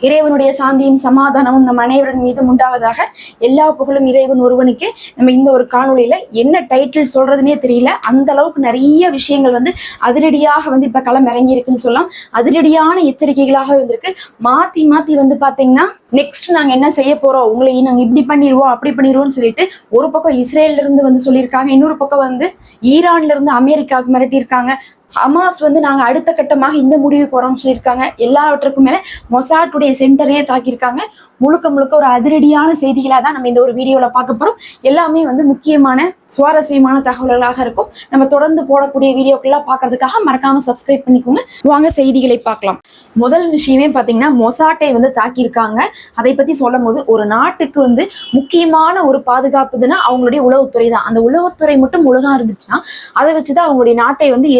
இறைவனுடைய சாந்தியும் சமாதானமும் நம் அனைவரின் மீதும் உண்டாவதாக எல்லா புகழும் இறைவன் ஒருவனுக்கு. நம்ம இந்த ஒரு காணொலியில என்ன டைட்டில் சொல்றதுனே தெரியல. அந்த அளவுக்கு நிறைய விஷயங்கள் வந்து அதிரடியாக வந்து இப்ப களம் இறங்கி இருக்குன்னு சொல்லலாம். அதிரடியான எச்சரிக்கைகளாக வந்திருக்கு. மாத்தி மாத்தி வந்து பாத்தீங்கன்னா நெக்ஸ்ட் நாங்க என்ன செய்ய போறோம்? உங்களை நாங்க இப்படி பண்ணிடுவோம் அப்படி பண்ணிடுவோம்னு சொல்லிட்டு ஒரு பக்கம் இஸ்ரேல்ல இருந்து வந்து சொல்லியிருக்காங்க. இன்னொரு பக்கம் வந்து ஈரான்ல இருந்து அமெரிக்காவுக்கு மிரட்டியிருக்காங்க. ஹமாஸ் வந்து நாங்க அடுத்த கட்டமாக இந்த முடிவுக்கு வரோம்னு சொல்லியிருக்காங்க. எல்லாவற்றுக்கும் மேல மொசாட்டுடைய சென்டரையே தாக்கியிருக்காங்க. முழுக்க முழுக்க ஒரு அதிரடியான செய்திகளா தான் நம்ம இந்த ஒரு வீடியோல பார்க்க போறோம். எல்லாமே வந்து முக்கியமான சுவாரஸ்யமான தகவல்களாக இருக்கும். நம்ம தொடர்ந்து போடக்கூடிய வீடியோக்கெல்லாம் பார்க்கறதுக்காக மறக்காம சப்ஸ்கிரைப் பண்ணிக்கோங்க. வாங்க செய்திகளை பார்க்கலாம். முதல் விஷயமே பாத்தீங்கன்னா மொசாட்டை வந்து தாக்கியிருக்காங்க. அதை பத்தி சொல்லும் போது ஒரு நாட்டுக்கு வந்து முக்கியமான ஒரு பாதுகாப்புதுன்னா அவங்களுடைய உளவுத்துறை தான். அந்த உளவுத்துறை மட்டும் ஒழுங்கா இருந்துச்சுன்னா அதை வச்சுதான் அவங்களுடைய நாட்டை வந்து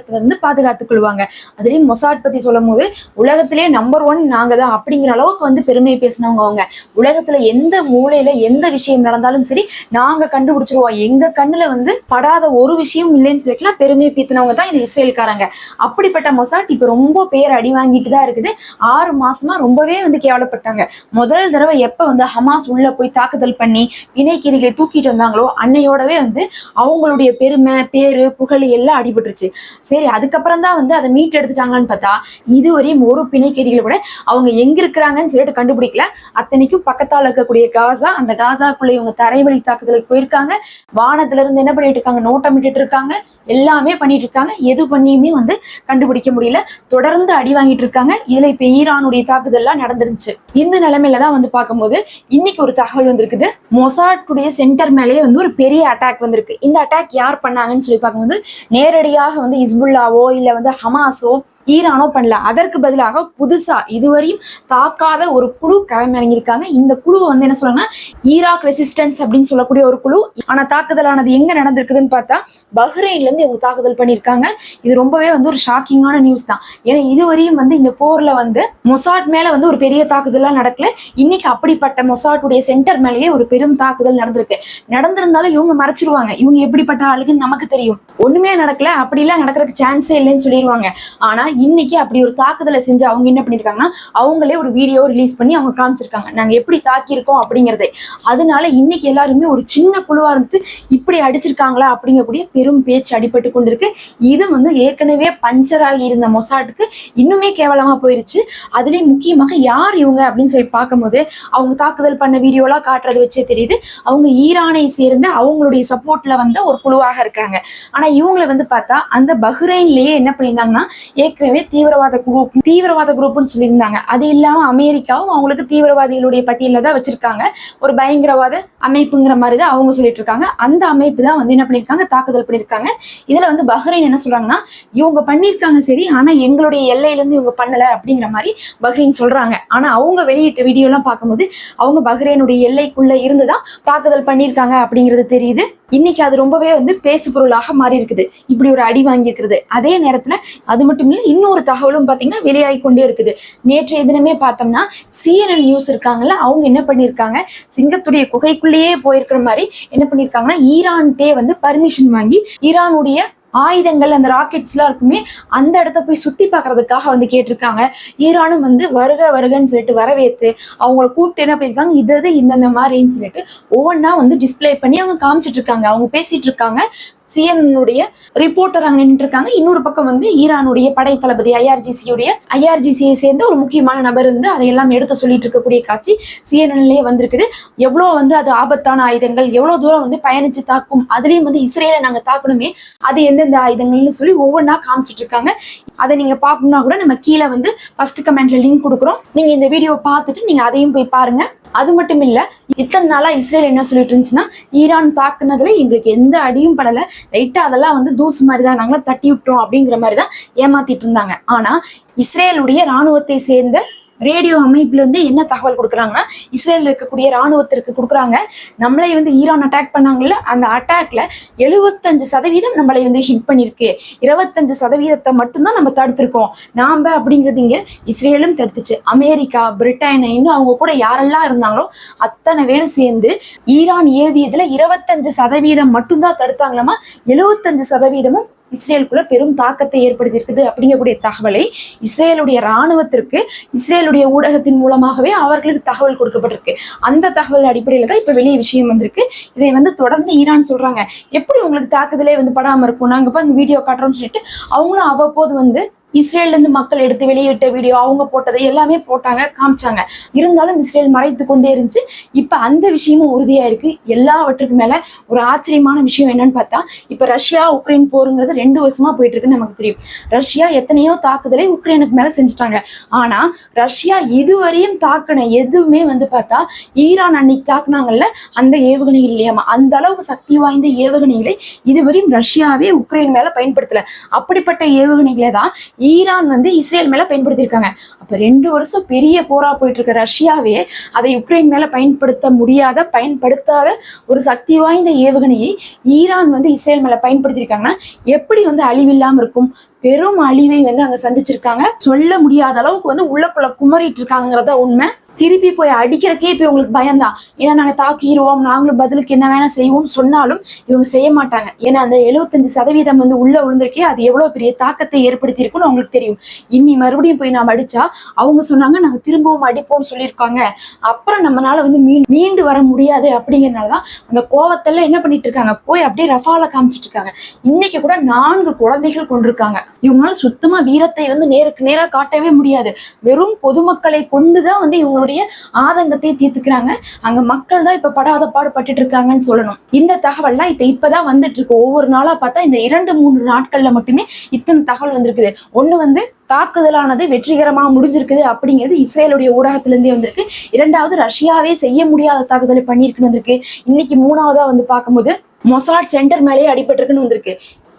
எதிரிகளிடத்துல இருந்து பாதுகாத்துக் கொள்வாங்க. அதுலயும் மொசாட் பத்தி சொல்லும் போது உலகத்திலே நம்பர் ஒன் நாங்க தான் அப்படிங்கிற அளவுக்கு வந்து பெருமை பேசினவங்க அவங்க. உலகத்துல எந்த மூலையில எந்த விஷயம் நடந்தாலும் சரி நாங்க கண்டுபிடிச்சிருவோம். எங்க கண்ணுல வந்து படாத ஒரு விஷயம் இல்லைன்னு சொல்லிட்டுலாம் பெருமை பீத்தினவங்க தான் இந்த இஸ்ரேல்காரங்க. அப்படிப்பட்ட மொசாட் இப்ப ரொம்ப பேர் அடி வாங்கிட்டு தான் இருக்குது. ஆறு மாசமா ரொம்பவே வந்து கேவலப்பட்டாங்க. முதல் தடவை எப்ப வந்து ஹமாஸ் உள்ள போய் தாக்குதல் பண்ணி இணைக்கிரிகளை தூக்கிட்டு வந்தாங்களோ அன்னையோடவே வந்து அவங்களுடைய பெருமை பேரு புகழ் எல்லாம் அடிபட்டுருச்சு. சரி அதுக்கப்புறம் தான் வந்து அதை மீட் எடுத்துட்டாங்கன்னு பார்த்தா இதுவரையும் ஒரு பிணைக்கேரிகளை கூட அவங்க எங்க இருக்கிறாங்கன்னு சொல்லிட்டு கண்டுபிடிக்கல. அத்தனைக்கும் பக்கத்தால இருக்கக்கூடிய காசா அந்த காசாக்குள்ள இவங்க தரைவழி தாக்குதலுக்கு போயிருக்காங்க. வானத்துல இருந்து என்ன பண்ணிட்டு இருக்காங்க? நோட்டமிட்டுட்டு இருக்காங்க. எல்லாமே பண்ணிட்டு இருக்காங்க. எது பண்ணியுமே வந்து கண்டுபிடிக்க முடியல. தொடர்ந்து அடி வாங்கிட்டு இருக்காங்க. இதுல இப்ப ஈரானுடைய தாக்குதல் எல்லாம் நடந்துருச்சு இந்த நிலைமையில தான் வந்து பார்க்கும்போது இன்னைக்கு ஒரு தகவல் வந்திருக்குது. மொசாட்டுடைய சென்டர் மேலேயே வந்து ஒரு பெரிய அட்டாக் வந்திருக்கு. இந்த அட்டாக் யார் பண்ணாங்கன்னு சொல்லி பார்க்கும்போது நேரடியாக வந்து ஹிஸ்புல்லாவோ இல்லை வந்து ஹமாஸோ ஈரானோ பண்ணல. அதற்கு பதிலாக புதுசா இதுவரையும் தாக்காத ஒரு குழு களமிறங்கியிருக்காங்க. இந்த குழு வந்து என்ன சொல்றாங்கன்னா ஈராக் ரெசிஸ்டன்ஸ் அப்படின்னு சொல்லக்கூடிய ஒரு குழு. ஆனா தாக்குதலானது எங்க நடந்திருக்குதுன்னு பார்த்தா பஹ்ரைன்ல இருந்து இவங்க தாக்குதல் பண்ணியிருக்காங்க. இது ரொம்பவே வந்து ஒரு ஷாக்கிங்கான நியூஸ் தான். ஏன்னா இதுவரையும் வந்து இந்த போர்ல வந்து மொசாட் மேல வந்து ஒரு பெரிய தாக்குதலாம் நடக்கல. இன்னைக்கு அப்படிப்பட்ட மொசாட்டுடைய சென்டர் மேலேயே ஒரு பெரும் தாக்குதல் நடந்திருக்கு. நடந்திருந்தாலும் இவங்க மறைச்சிருவாங்க. இவங்க எப்படிப்பட்ட ஆளுக்குன்னு நமக்கு தெரியும். ஒண்ணுமே நடக்கல. அப்படிலாம் நடக்கிறதுக்கு சான்ஸே இல்லைன்னு சொல்லிடுவாங்க ஆனா இன்னைக்கு அப்படி ஒரு தாக்குதலை செஞ்சு அவங்க என்ன பண்ணிருக்காங்கன்னா அவங்களே ஒரு வீடியோ ரிலீஸ் பண்ணி அவங்க காமிச்சிருக்காங்க. நாங்க எப்படி தாக்கியிருக்கோம் அப்படிங்கறதை. அதனால இன்னைக்கு எல்லாருமே ஒரு சின்ன குழுவா இருந்துட்டு இப்படி அடிச்சிருக்காங்களா அப்படிங்கக்கூடிய பெரும் பேச்சு அடிபட்டு கொண்டிருக்கு. இது வந்து ஏற்கனவே பஞ்சர் ஆகி இருந்த மொசாட்டுக்கு இன்னுமே கேவலமா போயிருச்சு. அதுலயும் முக்கியமாக யார் இவங்க அப்படின்னு சொல்லி பார்க்கும்போது அவங்க தாக்குதல் பண்ண வீடியோலாம் காட்டுறது வச்சே தெரியுது. அவங்க ஈரானை சேர்ந்து அவங்களுடைய சப்போர்ட்ல வந்த ஒரு குழுவாக இருக்காங்க. ஆனா இவங்களை வந்து பார்த்தா அந்த பஹ்ரைன்லயே என்ன பண்ணியிருந்தாங்கன்னா ஏற்கனவே தீவிரவாத குரூப் தீவிரவாத குரூப்னு சொல்லியிருந்தாங்க. அது இல்லாம அமெரிக்காவும் அவங்களுக்கு தீவிரவாதிகளுடைய பட்டியலில் தான் வச்சிருக்காங்க. ஒரு பயங்கரவாத அமைப்புங்கிற மாதிரி தான் அவங்க சொல்லிட்டு இருக்காங்க அந்த அமைப்பு தான் வந்து என்ன பண்ணியிருக்காங்க? தாக்குதல் பண்ணியிருக்காங்க. இதுல வந்து பஹ்ரைன் என்ன சொல்றாங்கன்னா இவங்க பண்ணியிருக்காங்க சரி ஆனா எங்களுடைய எல்லையிலேருந்து இவங்க பண்ணல அப்படிங்கிற மாதிரி பஹ்ரைன் சொல்றாங்க. ஆனா அவங்க வெளியிட்ட வீடியோலாம் பார்க்கும்போது அவங்க பஹ்ரைனுடைய எல்லைக்குள்ள இருந்துதான் தாக்குதல் பண்ணியிருக்காங்க அப்படிங்கிறது தெரியுது. இன்னைக்கு அது ரொம்பவே வந்து பேசு பொருளாக மாறி இருக்குது இப்படி ஒரு அடி வாங்கியிருக்கிறது. அதே நேரத்துல அது மட்டும் இல்லை இன்னொரு தகவலும் பாத்தீங்கன்னா வெளியாகி கொண்டே இருக்குது. நேற்றைய தினமே பார்த்தோம்னா சிஎன்என் நியூஸ் இருக்காங்கல்ல அவங்க என்ன பண்ணியிருக்காங்க? சிங்கத்துடைய குகைக்குள்ளேயே போயிருக்கிற மாதிரி என்ன பண்ணியிருக்காங்கன்னா ஈரான்கிட்டே வந்து பர்மிஷன் வாங்கி ஈரானுடைய ஆயுதங்கள் அந்த ராக்கெட்ஸ்லாம் இருக்குமே அந்த இடத்த போய் சுத்தி பார்க்கறதுக்காக வந்து கேட்டிருக்காங்க. ஈரானும் வந்து வருக வருகன்னு சொல்லிட்டு வரவேற்று அவங்கள கூப்பிட்டு என்ன பண்ணியிருக்காங்க? இது இது இந்தந்த மாதிரின்னு சொல்லிட்டு ஒவ்வொன்றா வந்து டிஸ்பிளே பண்ணி அவங்க காமிச்சிட்டு இருக்காங்க. அவங்க பேசிட்டு இருக்காங்க. சிஎன்னுடைய ரிப்போர்ட்டர் அங்க நின்று இருக்காங்க இன்னொரு பக்கம் வந்து ஈரானுடைய படை தளபதி ஐஆர்ஜிசியுடைய ஐஆர்ஜிசியை சேர்ந்த ஒரு முக்கியமான நபர் இருந்து அதையெல்லாம் எடுத்து சொல்லிட்டு இருக்கக்கூடிய காட்சி சிஎன்என்லயே வந்திருக்குது. எவ்வளவு வந்து அது ஆபத்தான ஆயுதங்கள் எவ்வளவு தூரம் வந்து பயணிச்சு தாக்கும் அதுலயும் வந்து இஸ்ரேலை நாங்க தாக்கணுமே அது எந்தெந்த ஆயுதங்கள்னு சொல்லி ஒவ்வொன்றா காமிச்சிட்டு இருக்காங்க அதை நீங்க பார்க்கணும்னா கூட நம்ம கீழே வந்து ஃபர்ஸ்ட் கமெண்ட்ல லிங்க் கொடுக்குறோம். நீங்க இந்த வீடியோ பார்த்துட்டு நீங்க அதையும் போய் பாருங்க. அது மட்டும் இல்ல இத்தனை நாளா இஸ்ரேல் என்ன சொல்லிட்டு இருந்துச்சுன்னா ஈரான் தாக்குனதுல எங்களுக்கு எந்த அடியும் படல. ரைட்டா அதெல்லாம் வந்து தூசு மாதிரி தான் நாங்கள தட்டி விட்டோம் அப்படிங்கிற மாதிரி தான் ஏமாத்திட்டு இருந்தாங்க. ஆனா இஸ்ரேலுடைய ராணுவத்தை சேர்ந்த ரேடியோ அமைப்புல இருந்து என்ன தகவல் கொடுக்குறாங்கன்னா இஸ்ரேல் இருக்கக்கூடிய ராணுவத்திற்கு கொடுக்குறாங்க. நம்மளை வந்து ஈரான் அட்டாக் பண்ணாங்கல்ல அந்த அட்டாக்ல எழுபத்தஞ்சு சதவீதம் நம்மளை வந்து ஹிட் பண்ணிருக்கு இருபத்தஞ்சு சதவீதத்தை மட்டும்தான் நம்ம தடுத்திருக்கோம். நாம அப்படிங்கிறது இங்க இஸ்ரேலும் தடுத்துச்சு. அமெரிக்கா பிரிட்டன் இன்னும் அவங்க கூட யாரெல்லாம் இருந்தாங்களோ அத்தனை பேரும் சேர்ந்து ஈரான் ஏவியதுல இருபத்தஞ்சு சதவீதம் மட்டும்தான் தடுத்தாங்களாமா எழுபத்தஞ்சு சதவீதமும் இஸ்ரேலுக்குள்ள பெரும் தாக்கத்தை ஏற்படுத்தியிருக்குது அப்படிங்கக்கூடிய தகவலை இஸ்ரேலுடைய ராணுவத்திற்கு இஸ்ரேலுடைய ஊடகத்தின் மூலமாகவே அவர்களுக்கு தகவல் கொடுக்கப்பட்டிருக்கு. அந்த தகவல் அடிப்படையில் தான் இப்போ வெளியே விஷயம் வந்திருக்கு. இதை வந்து தொடர்ந்து ஈரான் சொல்றாங்க. எப்படி உங்களுக்கு தாக்குதலே வந்து படாமல் இருக்கும்? நாங்கள் இப்ப வீடியோ காட்டுறோம்னு சொல்லிட்டு அவங்களும் அவ்வப்போது வந்து இஸ்ரேல்ல இருந்து மக்கள் எடுத்து வெளியிட்ட வீடியோ அவங்க போட்டதை எல்லாமே போட்டாங்க காமிச்சாங்க. இருந்தாலும் இஸ்ரேல் மறைத்து கொண்டே இருந்துச்சு. இப்ப அந்த விஷயமும் உறுதியா இருக்கு. எல்லாவற்றுக்கு மேல ஒரு ஆச்சரியமான விஷயம் என்னன்னு பார்த்தா இப்ப ரஷ்யா உக்ரைன் போருங்கிறது ரெண்டு வருஷமா போயிட்டு இருக்குன்னு நமக்கு தெரியும். ரஷ்யா எத்தனையோ தாக்குதலை உக்ரைனுக்கு மேல செஞ்சுட்டாங்க. ஆனா ரஷ்யா இதுவரையும் தாக்குன எதுவுமே வந்து பார்த்தா ஈரான் அன்னைக்கு தாக்குனாங்கல்ல அந்த ஏவுகணை இல்லையாமா? அந்த அளவுக்கு சக்தி வாய்ந்த ஏவுகணைகளை இதுவரையும் ரஷ்யாவே உக்ரைன் மேல பயன்படுத்தல. அப்படிப்பட்ட ஏவுகணைகளை தான் ஈரான் வந்து இஸ்ரேல் மேல பயன்படுத்தியிருக்காங்க. அப்ப ரெண்டு வருஷம் பெரிய போரா போயிட்டு இருக்க ரஷ்யாவே அதை உக்ரைன் மேல பயன்படுத்த முடியாத பயன்படுத்தாத ஒரு சக்தி வாய்ந்த ஏவுகணையை ஈரான் வந்து இஸ்ரேல் மேல பயன்படுத்தியிருக்காங்கன்னா எப்படி வந்து அழிவில்லாம இருக்கும்? பெரும் அழிவை வந்து அங்க சந்திச்சிருக்காங்க. சொல்ல முடியாத அளவுக்கு வந்து உள்ளக்குள்ள குமரிட்டு இருக்காங்கிறத உண்மை. திருப்பி போய் அடிக்கிறக்கே இப்போ இவங்களுக்கு பயம்தான். ஏன்னா நாங்க தாக்கிடுவோம் நாங்களும் பதிலுக்கு என்ன வேணா செய்வோம்னு சொன்னாலும் இவங்க செய்ய மாட்டாங்க. ஏன்னா அந்த எழுபத்தஞ்சு சதவீதம் வந்து உள்ள விழுந்திருக்கே அது எவ்வளவு பெரிய தாக்கத்தை ஏற்படுத்தி இருக்குன்னு அவங்களுக்கு தெரியும். இன்னி மறுபடியும் போய் நாம் அடிச்சா அவங்க சொன்னாங்க நாங்க திரும்பவும் அடிப்போம் சொல்லியிருக்காங்க. அப்புறம் நம்மளால வந்து மீ மீண்டு வர முடியாது அப்படிங்கறதுனாலதான் அந்த கோவத்தெல்லாம் என்ன பண்ணிட்டு இருக்காங்க? போய் அப்படியே ரஃபால காமிச்சிட்டு இருக்காங்க. இன்னைக்கு கூட நான்கு குழந்தைகள் கொண்டிருக்காங்க. இவங்களால சுத்தமா வீரத்தை வந்து நேருக்கு நேரா காட்டவே முடியாது. வெறும் பொதுமக்களை கொண்டுதான் வந்து இவங்களுடைய ஆதங்கத்தை தீர்த்துக்கிறாங்க. அங்க மக்கள் தான் இப்ப படாத பாடுபட்டு இருக்காங்கன்னு சொல்லணும். இந்த தகவல்லாம் இப்ப இப்பதான் வந்துட்டு இருக்கு. ஒவ்வொரு நாளா பார்த்தா இந்த இரண்டு மூன்று நாட்கள்ல மட்டுமே இத்தனை தகவல் வந்திருக்குது. ஒண்ணு வந்து தாக்குதலானது வெற்றிகரமா முடிஞ்சிருக்குது அப்படிங்கிறது இஸ்ரேலுடைய ஊடகத்திலிருந்தே வந்திருக்கு. இரண்டாவது ரஷ்யாவே செய்ய முடியாத தாக்குதலை பண்ணியிருக்குன்னு வந்திருக்கு. இன்னைக்கு மூணாவதா வந்து பார்க்கும்போது மொசாட் சென்டர் மேலேயே அடிபட்டிருக்குன்னு வந்திருக்கு.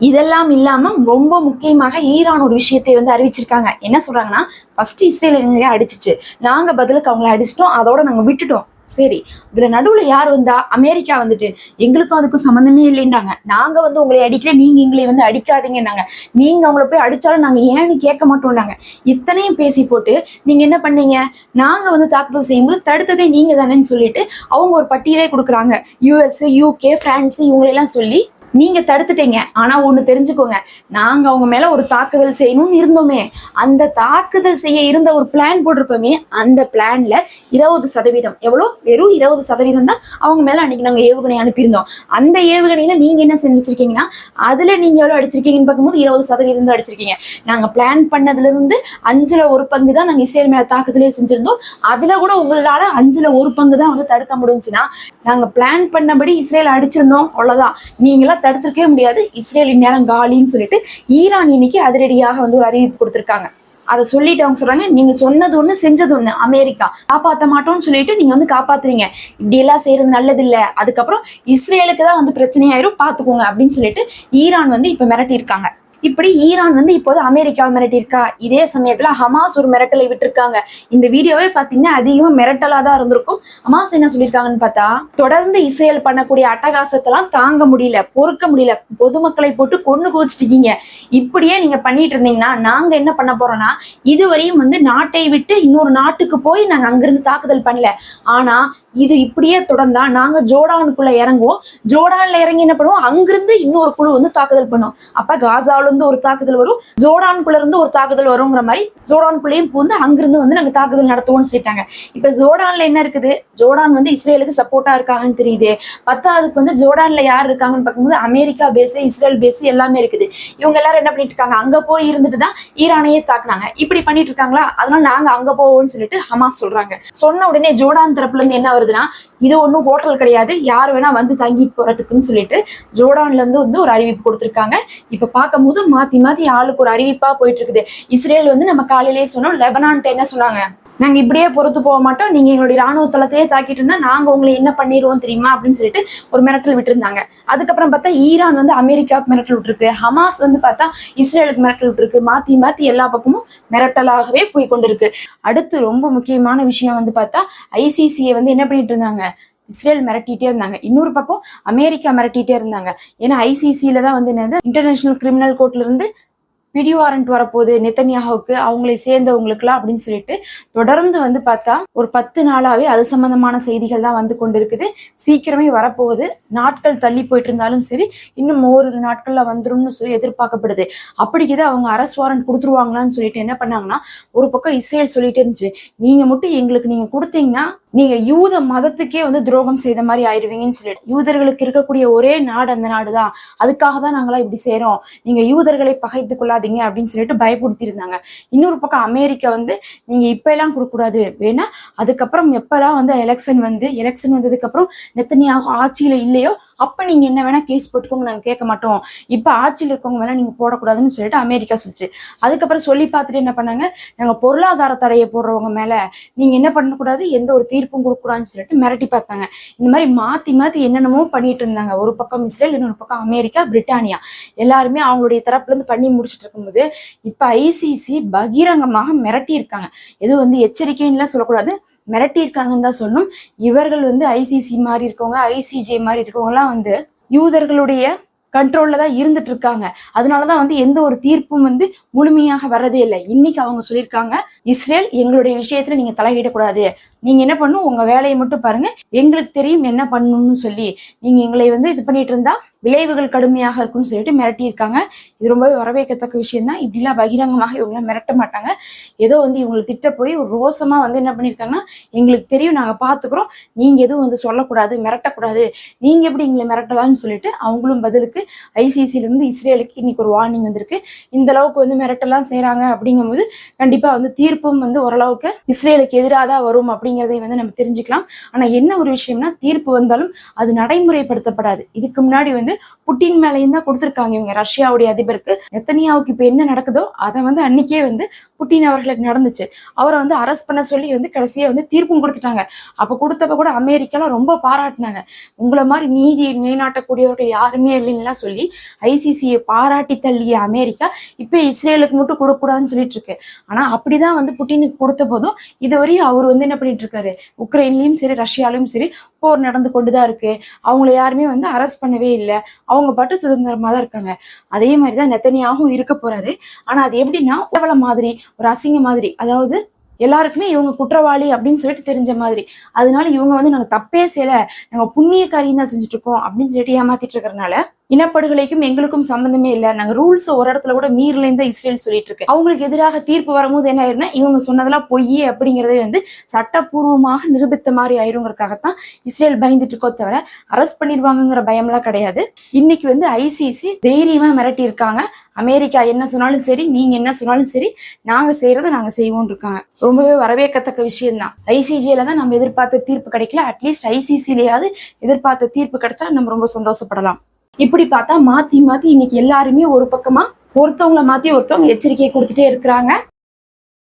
இதெல்லாம் இல்லாம ரொம்ப முக்கியமாக ஈரான் ஒரு விஷயத்தை வந்து அறிவிச்சிருக்காங்க. என்ன சொல்றாங்கன்னா ஃபர்ஸ்ட் இஸ்ரேல் எங்களை அடிச்சிச்சு. நாங்க பதிலுக்கு அவங்கள அடிச்சிட்டோம். அதோட நாங்க விட்டுட்டோம். சரி இதுல நடுவுல யார் வந்தா? அமெரிக்கா வந்துட்டு. எங்களுக்கும் அதுக்கும் சம்மந்தமே இல்லைன்றாங்க. நாங்க வந்து உங்களை அடிக்கல நீங்க எங்களை வந்து அடிக்காதீங்கன்னாங்க. நீங்க அவங்கள போய் அடிச்சாலும் நாங்க ஏன்னு கேட்க மாட்டோம்னாங்க. இத்தனையும் பேசி போட்டு நீங்க என்ன பண்ணீங்க? நாங்க வந்து தாக்குதல் செய்யும்போது தடுத்ததே நீங்க தானேன்னு சொல்லிட்டு அவங்க ஒரு பட்டியலே கொடுக்குறாங்க. யூஎஸ் யூகே பிரான்ஸ் இவங்களெல்லாம் சொல்லி நீங்க தடுத்துட்டீங்க. ஆனா ஒண்ணு தெரிஞ்சுக்கோங்க. நாங்க அவங்க மேல ஒரு தாக்குதல் செய்யணும்னு இருந்தோமே. அந்த தாக்குதல் செய்ய இருந்த ஒரு பிளான் போட்டிருப்போமே அந்த பிளான்ல இருபது சதவீதம். எவ்வளோ? வெறும் இருபது சதவீதம் தான் அவங்க மேல அன்னைக்கு நாங்க ஏவுகணை அனுப்பியிருந்தோம். அந்த ஏவுகணையில நீங்க என்ன செஞ்சிருக்கீங்கன்னா அதுல நீங்க எவ்வளவு அடிச்சிருக்கீங்கன்னு பார்க்கும்போது இருபது சதவீதம் தான் அடிச்சிருக்கீங்க. நாங்க பிளான் பண்ணதுல இருந்து அஞ்சுல ஒரு பங்கு தான் நாங்க இஸ்ரேல் மேல தாக்குதலே செஞ்சிருந்தோம். அதுல கூட உங்களால அஞ்சுல ஒரு பங்கு தான் வந்து தடுக்க முடிஞ்சுன்னா நாங்க பிளான் பண்ணபடி இஸ்ரேல் அடிச்சிருந்தோம். அவ்வளவுதான். நீங்களா தடுத்திருக்கவே முடியாது. இஸ்ரேல் இந்நேரம் காலின்னு சொல்லிட்டு ஈரான் இன்னைக்கு அதிரடியாக வந்து ஒரு அறிவிப்பு கொடுத்திருக்காங்க. அதை சொல்லிட்டு அவங்க சொல்றாங்க நீங்க சொன்னது ஒண்ணு செஞ்சது ஒண்ணு. அமெரிக்கா காப்பாத்த மாட்டோம்னு சொல்லிட்டு நீங்க வந்து காப்பாத்துறீங்க. இப்படி எல்லாம் செய்யறது நல்லது இல்ல அதுக்கப்புறம் இஸ்ரேலுக்கு தான் வந்து பிரச்சனையாயிரும். பாத்துக்கோங்க. அப்படின்னு சொல்லிட்டு ஈரான் வந்து இப்ப மிரட்டி இருக்காங்க இப்படி ஈரான் வந்து இப்போது அமெரிக்காவை மிரட்டியிருக்கா? இதே சமயத்துல ஹமாஸ் ஒரு மிரட்டலை விட்டுருக்காங்க. இந்த வீடியோவே பாத்தீங்கன்னா அதிகமா மிரட்டலா தான் இருந்திருக்கும். ஹமாஸ் என்ன சொல்லியிருக்காங்கன்னு பார்த்தா தொடர்ந்து இஸ்ரேல் பண்ணக்கூடிய அட்டகாசத்தெல்லாம் தாங்க முடியல பொறுக்க முடியல. பொதுமக்களை போட்டு கொண்டு குவிச்சிட்டீங்க இப்படியே நீங்க பண்ணிட்டு இருந்தீங்கன்னா நாங்க என்ன பண்ண போறோம்னா இதுவரையும் வந்து நாட்டை விட்டு இன்னொரு நாட்டுக்கு போய் நாங்க அங்கிருந்து தாக்குதல் பண்ணல. ஆனா இது இப்படியே தொடர்ந்தா நாங்க ஜோர்டானுக்குள்ள இறங்குவோம். ஜோர்டான்ல இறங்கி என்ன பண்ணுவோம்? அங்கிருந்து இன்னொரு குழு வந்து தாக்குதல் பண்ணுவோம் அப்ப காசாவில் இருந்து ஒரு தாக்குதல் வரும். ஜோர்டானுக்குள்ள இருந்து ஒரு தாக்குதல் வருங்கிற மாதிரி ஜோர்டானுக்குள்ளேயும் பூந்து அங்கிருந்து வந்து நாங்க தாக்குதல் நடத்துவோம்னு சொல்லிட்டாங்க. இப்ப ஜோடான்ல என்ன இருக்குது? ஜோர்டான் வந்து இஸ்ரேலுக்கு சப்போர்ட்டா இருக்காங்கன்னு தெரியுது. பத்தாவதுக்கு வந்து ஜோடான்ல யார் இருக்காங்கன்னு பார்க்கும்போது அமெரிக்கா பேஸ் இஸ்ரேல் பேஸ் எல்லாமே இருக்குது. இவங்க எல்லாரும் என்ன பண்ணிட்டு இருக்காங்க? அங்க போய் இருந்துட்டு தான் ஈரானையே தாக்குனாங்க. இப்படி பண்ணிட்டு இருக்காங்களா? அதனால நாங்க அங்க போவோம்னு சொல்லிட்டு ஹமாஸ் சொல்றாங்க. சொன்ன உடனே ஜோடான் தரப்புல இருந்து என்ன வருதுன்னா இது ஒன்றும் ஹோட்டல் கிடையாது. யார் வேணா வந்து தங்கி போறதுக்குன்னு சொல்லிட்டு ஜோர்டான்ல இருந்து வந்து ஒரு அறிவிப்பு கொடுத்துருக்காங்க. இப்ப பார்க்கும்போது மாத்தி மாத்தி ஆளுக்கு ஒரு அறிவிப்பா போயிட்டு இருக்குது இஸ்ரேல் வந்து நம்ம காலையிலேயே சொன்னோம் லெபனான்ட்டு என்ன சொன்னாங்க? நாங்க இப்படியே பொறுத்து போக மாட்டோம் நீங்க எங்களுடைய ராணுவ தளத்தையே தாக்கிட்டு இருந்தா நாங்க உங்களை என்ன பண்ணிடுவோம் தெரியுமா? அப்படின்னு சொல்லிட்டு ஒரு மிரட்டல் விட்டுருந்தாங்க. அதுக்கப்புறம் பார்த்தா ஈரான் வந்து அமெரிக்காவுக்கு மிரட்டல் விட்டுருக்கு. ஹமாஸ் வந்து பார்த்தா இஸ்ரேலுக்கு மிரட்டல் விட்டுருக்கு. மாத்தி மாத்தி எல்லா பக்கமும் மிரட்டலாகவே போய் கொண்டிருக்கு அடுத்து ரொம்ப முக்கியமான விஷயம் வந்து பார்த்தா ஐசிசியை வந்து என்ன பண்ணிட்டு இருந்தாங்க? இஸ்ரேல் மிரட்டிட்டே இருந்தாங்க. இன்னொரு பக்கம் அமெரிக்கா மிரட்டிட்டே இருந்தாங்க. ஏன்னா ஐசிசியில தான் வந்து என்னது இன்டர்நேஷனல் கிரிமினல் கோர்ட்ல இருந்து பிடிஓ வாரண்ட் வரப்போகுது நெத்தனியாவுக்கு அவங்களை சேர்ந்தவங்களுக்குலாம் அப்படின்னு சொல்லிட்டு தொடர்ந்து வந்து பார்த்தா ஒரு பத்து நாளாவே அது சம்பந்தமான செய்திகள் தான் வந்து கொண்டிருக்குது. சீக்கிரமே வரப்போகுது. நாட்கள் தள்ளி போயிட்டு இருந்தாலும் சரி இன்னும் ஓரிரு நாட்கள்ல வந்துரும்னு சொல்லி எதிர்பார்க்கப்படுது. அப்படிக்குது அவங்க அரசு வாரண்ட் கொடுத்துருவாங்களான்னு சொல்லிட்டு என்ன பண்ணாங்கன்னா ஒரு பக்கம் இஸ்ரேல் சொல்லிட்டு இருந்துச்சு நீங்க மட்டும் எங்களுக்கு நீங்க கொடுத்தீங்கன்னா நீங்க யூத மதத்துக்கே வந்து துரோகம் செய்த மாதிரி ஆயிடுவீங்கன்னு சொல்லிட்டு யூதர்களுக்கு இருக்கக்கூடிய ஒரே நாடு அந்த நாடு தான் அதுக்காக தான் நாங்களாம் இப்படி செய்யறோம் நீங்க யூதர்களை பகைத்து கொடுக்காதீங்க அப்படின்னு சொல்லிட்டு பயப்படுத்தியிருந்தாங்க. இன்னொரு பக்கம் அமெரிக்கா வந்து நீங்க இப்ப எல்லாம் கொடுக்கக்கூடாது வேணா அதுக்கப்புறம் எப்பெல்லாம் வந்து எலெக்ஷன் வந்து எலெக்ஷன் வந்ததுக்கு அப்புறம் நெத்தனியாக ஆட்சியில இல்லையோ அப்ப நீங்க என்ன வேணா கேஸ் போட்டுக்கோங்க நாங்க கேட்க மாட்டோம். இப்ப ஆட்சியில் இருக்கவங்க வேணா நீங்க போடக்கூடாதுன்னு சொல்லிட்டு அமெரிக்கா சொல்லிச்சு. அதுக்கப்புறம் சொல்லி பார்த்துட்டு என்ன பண்ணாங்க? நாங்க பொருளாதார தடையை போடுறவங்க மேல நீங்க என்ன பண்ணக்கூடாது? எந்த ஒரு தீர்ப்பும் கொடுக்கூடாதுன்னு சொல்லிட்டு மிரட்டி பார்த்தாங்க. இந்த மாதிரி மாத்தி மாத்தி என்னென்னமோ பண்ணிட்டு இருந்தாங்க. ஒரு பக்கம் இஸ்ரேல் இன்னொரு பக்கம் அமெரிக்கா பிரிட்டானியா. எல்லாருமே அவங்களுடைய தரப்புல இருந்து பண்ணி முடிச்சிட்டு இருக்கும்போது இப்ப ஐசிசி பகிரங்கமாக மிரட்டி இருக்காங்க எதுவும் வந்து எச்சரிக்கைன்னு சொல்லக்கூடாது. மிரட்டியிருக்காங்கன்னு தான் சொல்லணும். இவர்கள் வந்து ஐசிசி மாதிரி இருக்கவங்க ஐசிஜே மாதிரி இருக்கவங்கலாம் வந்து யூதர்களுடைய கண்ட்ரோல்ல தான் இருந்துட்டு இருக்காங்க அதனாலதான் வந்து எந்த ஒரு தீர்ப்பும் வந்து முழுமையாக வர்றதே இல்லை. இன்னைக்கு அவங்க சொல்லியிருக்காங்க இஸ்ரேல் எங்களுடைய விஷயத்துல நீங்க தலையிடக்கூடாது. நீங்க என்ன பண்ணும்? உங்க வேலையை மட்டும் பாருங்க. எங்களுக்கு தெரியும் என்ன பண்ணணும்னு சொல்லி. நீங்க எங்களை வந்து இது பண்ணிட்டு இருந்தா விளைவுகள் கடுமையாக இருக்கும்னு சொல்லிட்டு மிரட்டியிருக்காங்க. இது ரொம்பவே வரவேற்கத்தக்க விஷயம் தான் இப்படிலாம் பகிரங்கமாக இவங்களாம் மிரட்ட மாட்டாங்க. ஏதோ வந்து இவங்களை திட்ட போய் ஒரு ரோசமா வந்து என்ன பண்ணியிருக்காங்கன்னா எங்களுக்கு தெரியும் நாங்கள் பார்த்துக்குறோம் நீங்க எதுவும் வந்து சொல்லக்கூடாது மிரட்டக்கூடாது. நீங்க எப்படி எங்களை மிரட்டலாம்னு சொல்லிட்டு அவங்களும் பதிலுக்கு ஐசிசில இருந்து இஸ்ரேலுக்கு இன்னைக்கு ஒரு வார்னிங் வந்திருக்கு. இந்த அளவுக்கு வந்து மிரட்டலாம் செய்யறாங்க அப்படிங்கும்போது கண்டிப்பா வந்து தீர்ப்பும் வந்து ஓரளவுக்கு இஸ்ரேலுக்கு எதிராக தான் வரும் அப்படிங்கிறதை வந்து நம்ம தெரிஞ்சுக்கலாம். ஆனா என்ன ஒரு விஷயம்னா தீர்ப்பு வந்தாலும் அது நடைமுறைப்படுத்தப்படாது. இதுக்கு முன்னாடி வந்து வந்து புட்டின் மேலேயும் தான் கொடுத்துருக்காங்க இவங்க. ரஷ்யாவுடைய அதிபருக்கு நெத்தனியாவுக்கு இப்போ என்ன நடக்குதோ அதை வந்து அன்னைக்கே வந்து புட்டின் அவர்களுக்கு நடந்துச்சு. அவரை வந்து அரெஸ்ட் பண்ண சொல்லி வந்து கடைசியா வந்து தீர்ப்பும் கொடுத்துட்டாங்க. அப்ப கொடுத்தப்ப கூட அமெரிக்காலாம் ரொம்ப பாராட்டினாங்க. உங்களை மாதிரி நீதி நிலைநாட்டக்கூடியவர்கள் யாருமே இல்லைன்னா சொல்லி ஐசிசியை பாராட்டி தள்ளிய அமெரிக்கா இப்ப இஸ்ரேலுக்கு மட்டும் கொடுக்கூடாதுன்னு சொல்லிட்டு இருக்கு. ஆனா அப்படிதான் வந்து புட்டினுக்கு கொடுத்த போதும் இதுவரையும் அவர் வந்து என்ன பண்ணிட்டு இருக்காரு? உக்ரைன்லயும் சரி ரஷ்யாலையும் சரி போர் நடந்து கொண்டுதான் இருக்கு. அவங்கள யாருமே வந்து அரெஸ்ட் பண்ணவே இல்லை. அவங்க பட்டு சுதந்திரமா தான் இருக்காங்க. அதே மாதிரிதான் நெத்தனியாகவும் இருக்க போறாரு. ஆனா அது எப்படின்னா உடவள மாதிரி ஒரு அசிங்க மாதிரி. அதாவது எல்லாருக்குமே இவங்க குற்றவாளி அப்படின்னு சொல்லிட்டு தெரிஞ்ச மாதிரி. அதனால இவங்க வந்து நாங்க தப்பே செய்யல. நாங்க புண்ணிய காரியம் தான் செஞ்சுட்டு இருக்கோம் அப்படின்னு சொல்லிட்டு ஏமாத்திட்டு இருக்கிறனால இனப்படுகொலைக்கும் எங்களுக்கும் சம்பந்தமே இல்லை. நாங்க ரூல்ஸ் ஒரு இடத்துல கூட மீறலைன்னு தான் இஸ்ரேல் சொல்லிட்டு இருக்கு. அவங்களுக்கு எதிராக தீர்ப்பு வரும்போது என்ன ஆயிருன்னா இவங்க சொன்னதெல்லாம் பொய் அப்படிங்கிறதே வந்து சட்டப்பூர்வமாக நிரூபித்த மாதிரி ஆயிருங்கிறதுக்காகத்தான் இஸ்ரேல் பயந்துட்டு இருக்கோ தவிர அரெஸ்ட் பண்ணிடுவாங்கங்கிற பயம்லாம் கிடையாது. இன்னைக்கு வந்து ஐசிசி தைரியமா மிரட்டி இருக்காங்க. அமெரிக்கா என்ன சொன்னாலும் சரி நீங்க என்ன சொன்னாலும் சரி நாங்க செய்யறத நாங்க செய்வோம் இருக்காங்க. ரொம்பவே வரவேற்கத்தக்க விஷயம் தான் ஐசிஜியில தான் நம்ம எதிர்பார்த்த தீர்ப்பு கிடைக்கல. அட்லீஸ்ட் ஐசிசிலேயாவது எதிர்பார்த்த தீர்ப்பு கிடைச்சா நம்ம ரொம்ப சந்தோஷப்படலாம். இப்படி பார்த்தா மாத்தி மாத்தி இன்னைக்கு எல்லாருமே ஒரு பக்கமா ஒருத்தவங்கள மாத்தி ஒருத்தவங்க எச்சரிக்கை கொடுத்துட்டே இருக்கிறாங்க.